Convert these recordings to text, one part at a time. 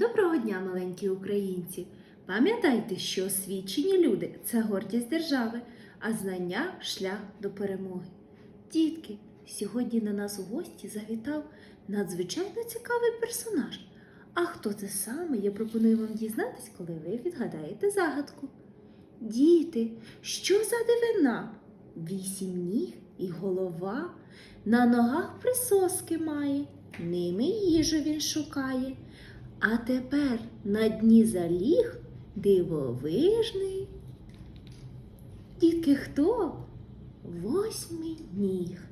Доброго дня, маленькі українці! Пам'ятайте, що освічені люди це гордість держави, а знання шлях до перемоги. Дітки, сьогодні на нас у гості завітав надзвичайно цікавий персонаж. А хто це саме, я пропоную вам дізнатись, коли ви відгадаєте загадку. Діти, що за дивина? Вісім ніг і голова, на ногах присоски має, ними їжу він шукає. А тепер на дні заліг дивовижний. Дітки хто? Восьмий ніг.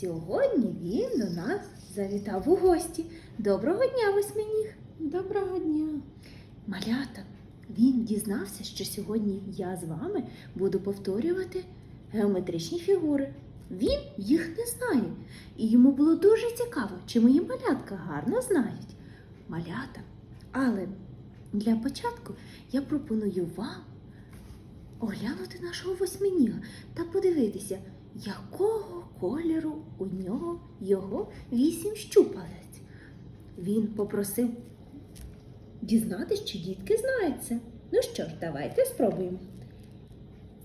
Сьогодні він до нас завітав у гості. Доброго дня, восьминіг. Доброго дня. Малята, він дізнався, що сьогодні я з вами буду повторювати геометричні фігури. Він їх не знає, і йому було дуже цікаво, чи мої малятка гарно знають. Малята. Але для початку я пропоную вам оглянути нашого восьминіга та подивитися, якого кольору у нього його вісім щупалець. Він попросив дізнатись, чи дітки знають це. Ну що ж, давайте спробуємо.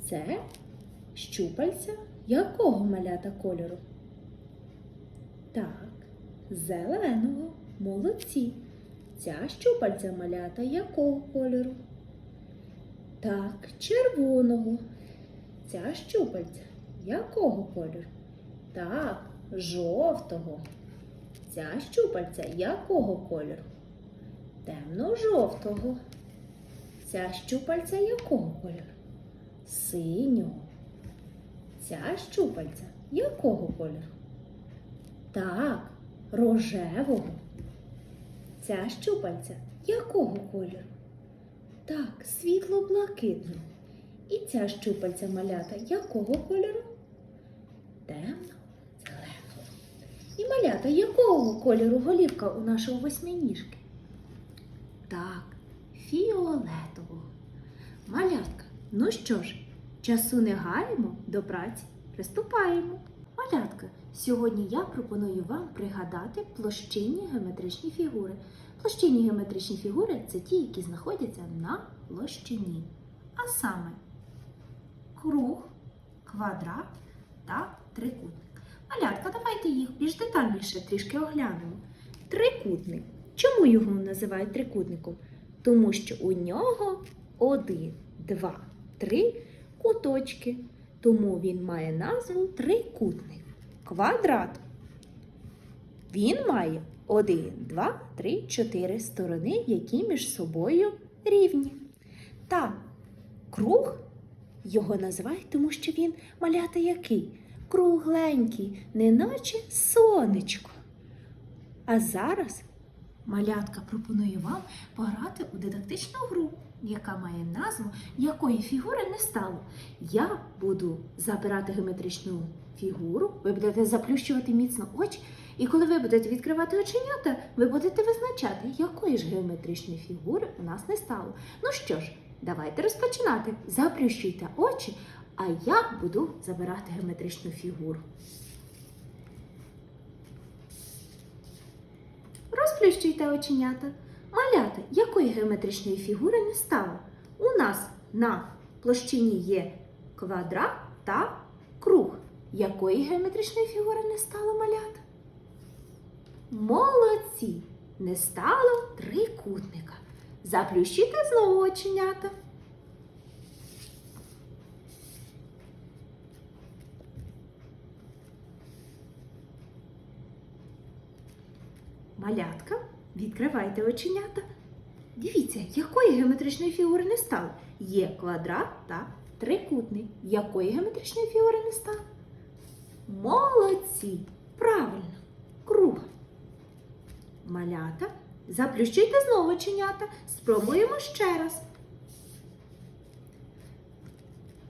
Це щупальця якого малята кольору? Так, зеленого. Молодці. Ця щупальця малята якого кольору? Так, червоного. Ця щупальця якого кольору? Так, жовтого. Ця щупальця якого кольору? Темно-жовтого. Ця щупальця якого кольору? Синього. Ця щупальця якого кольору? Так, рожевого. Ця щупальця якого кольору? Так, світло-блакитного. І ця щупальця малята якого кольору? Темно-зеленого. І малята якого кольору голівка у нашого восьминіжки? Так, фіолетового. Малятка, ну що ж, часу не гаємо, до праці приступаємо. Малятка, сьогодні я пропоную вам пригадати площинні геометричні фігури. Площинні геометричні фігури це ті, які знаходяться на площині. А саме круг, квадрат та трикутник. Малятка, давайте їх більш детальніше трішки оглянемо. Трикутник. Чому його називають трикутником? Тому що у нього один, два, три куточки. Тому він має назву трикутник. Квадрат. Він має один, два, три, чотири сторони, які між собою рівні. Та круг його називають, тому що він малята який? Кругленький, неначе сонечко. А зараз малятка пропонує вам пограти у дидактичну гру, яка має назву якої фігури не стало. Я буду забирати геометричну фігуру, ви будете заплющувати міцно очі, і коли ви будете відкривати оченята, ви будете визначати, якої ж геометричної фігури у нас не стало. Ну що ж, давайте розпочинати. Заплющуйте очі, а я буду забирати геометричну фігуру. Розплющуйте оченята. Малята, якої геометричної фігури не стало? У нас на площині є квадрат та круг. Якої геометричної фігури не стало малята? Молодці! Не стало трикутника. Заплющуйте знову оченята. Малятка, відкривайте оченята. Дивіться, якої геометричної фігури не стало. Є квадрат та трикутник. Якої геометричної фігури не стало? Молодці! Правильно, круг. Малята, заплющуйте знову оченята. Спробуємо ще раз.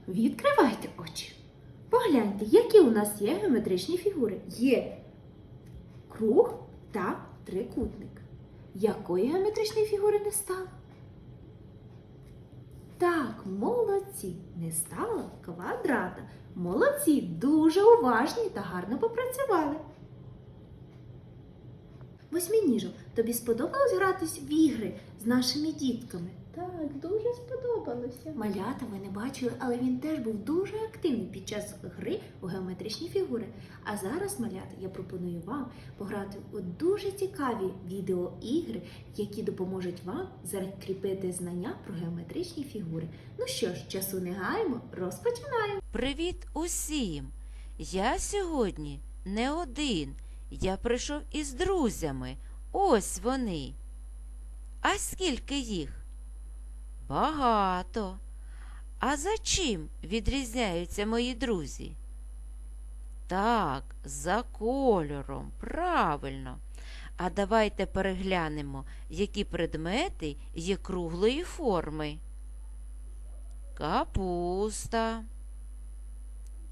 Відкривайте очі. Погляньте, які у нас є геометричні фігури. Є круг та трикутник. Якої геометричної фігури не стало? Так, молодці, не стало квадрата. Молодці, дуже уважні та гарно попрацювали. Восьминіжок, тобі сподобалось гратись в ігри з нашими дітками? Так, дуже сподобалося. Малята ви не бачили, але він теж був дуже активний під час гри у геометричні фігури. А зараз, малята, я пропоную вам пограти у дуже цікаві відеоігри, які допоможуть вам закріпити знання про геометричні фігури. Ну що ж, часу не гаємо, розпочинаємо. Привіт усім! Я сьогодні не один. Я прийшов із друзями. Ось вони. А скільки їх? Багато. А за чим відрізняються мої друзі? Так, за кольором, правильно. А давайте переглянемо, які предмети є круглої форми. Капуста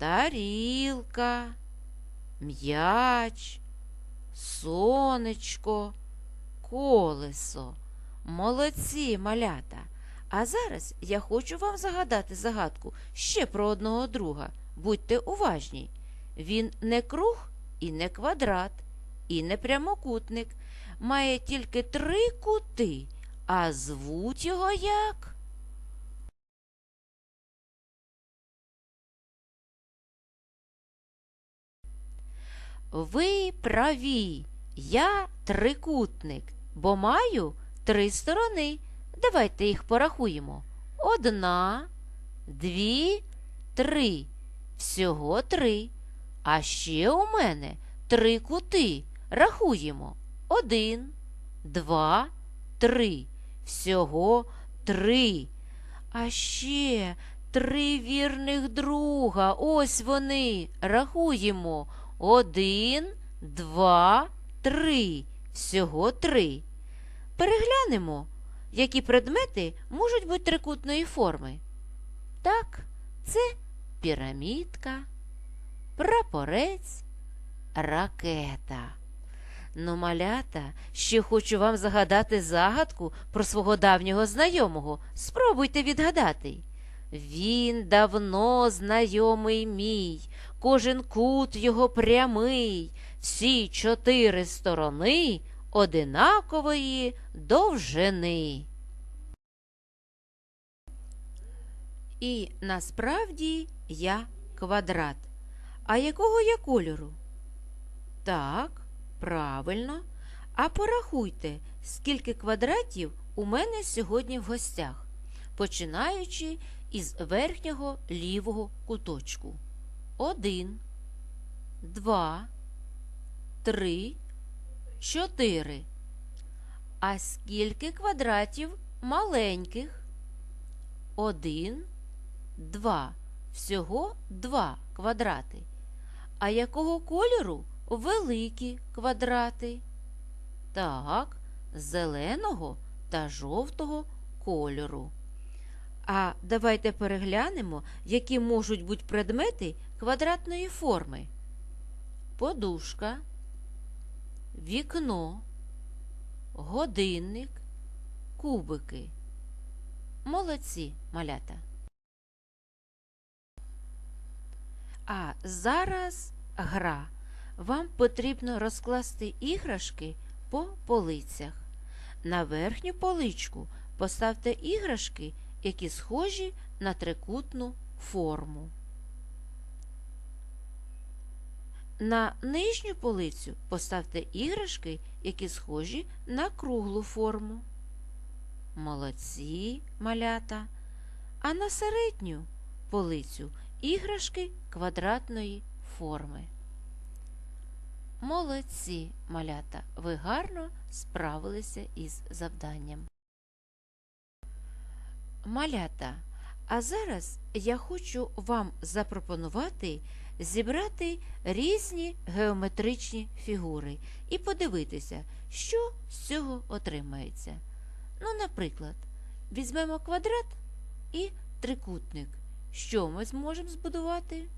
тарілка, м'яч, сонечко, колесо. Молодці, малята. А зараз я хочу вам загадати загадку ще про одного друга. Будьте уважні. Він не круг і не квадрат, і не прямокутник. Має тільки три кути, а звуть його як? Ви праві, я трикутник, бо маю три сторони. Давайте їх порахуємо. Одна, дві, три. Всього три. А ще у мене три кути. Рахуємо. Один, два, три. Всього три. А ще три вірних друга. Ось вони. Рахуємо. Один, два, три. Всього три. Переглянемо, які предмети можуть бути трикутної форми. Так, це пірамідка, прапорець, ракета. Ну, малята, ще хочу вам загадати загадку про свого давнього знайомого. Спробуйте відгадати. Він давно знайомий мій, кожен кут його прямий, всі чотири сторони одинакової довжини. І насправді я квадрат. А якого я кольору? Так, правильно. А порахуйте, скільки квадратів у мене сьогодні в гостях, починаючи із верхнього лівого куточку. Один, два, три, чотири. А скільки квадратів маленьких? Один, два. Всього два квадрати. А якого кольору великі квадрати? Так, зеленого та жовтого кольору. А давайте переглянемо, які можуть бути предмети квадратної форми. Подушка, вікно, годинник, кубики. Молодці, малята. А зараз гра. Вам потрібно розкласти іграшки по полицях. На верхню поличку поставте іграшки, які схожі на трикутну форму. На нижню полицю поставте іграшки, які схожі на круглу форму. Молодці малята. А на середню полицю іграшки квадратної форми. Молодці малята. Ви гарно справилися із завданням. Малята, а зараз я хочу вам запропонувати зібрати різні геометричні фігури і подивитися, що з цього отримається. Ну, наприклад, візьмемо квадрат і трикутник. Що ми зможемо збудувати?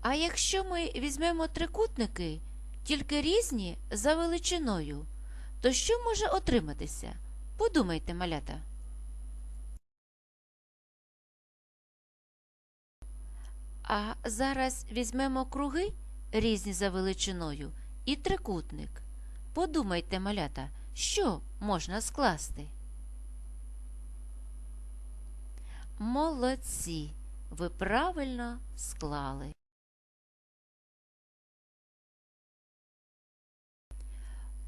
А якщо ми візьмемо трикутники, тільки різні за величиною, то що може отриматися? Подумайте, малята. А зараз візьмемо круги різні за величиною, і трикутник. Подумайте, малята, що можна скласти? Молодці! Ви правильно склали.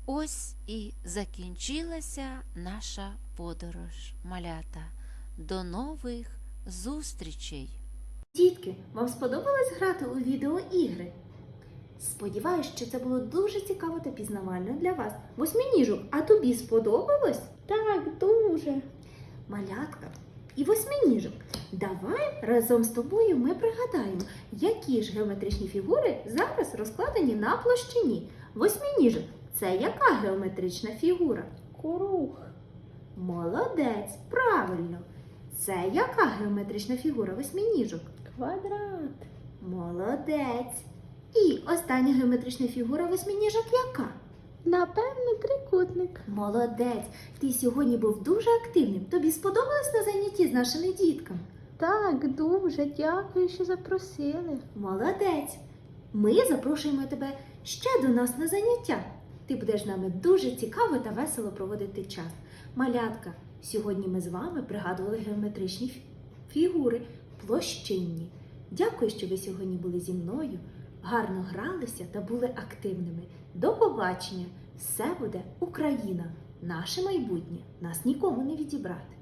Ось і закінчилася наша подорож, малята. До нових зустрічей! Дітки, вам сподобалось грати у відеоігри? Сподіваюсь, що це було дуже цікаво та пізнавально для вас. Восьминіжок, а тобі сподобалось? Так, дуже. Малятка і восьминіжок. Давай разом з тобою ми пригадаємо, які ж геометричні фігури зараз розкладені на площині. Восьминіжок це яка геометрична фігура? Круг. Молодець, правильно. Це яка геометрична фігура восьминіжок? Квадрат. Молодець. І остання геометрична фігура восьминіжок яка? Напевно, трикутник. Молодець. Ти сьогодні був дуже активним. Тобі сподобалось на занятті з нашими дітками? Так, дуже. Дякую, що запросили. Молодець. Ми запрошуємо тебе ще до нас на заняття. Ти будеш з нами дуже цікаво та весело проводити час. Малятка, сьогодні ми з вами пригадували геометричні фігури площинні. Дякую, що ви сьогодні були зі мною, гарно гралися та були активними. До побачення! Все буде Україна! Наше майбутнє нас нікому не відібрати.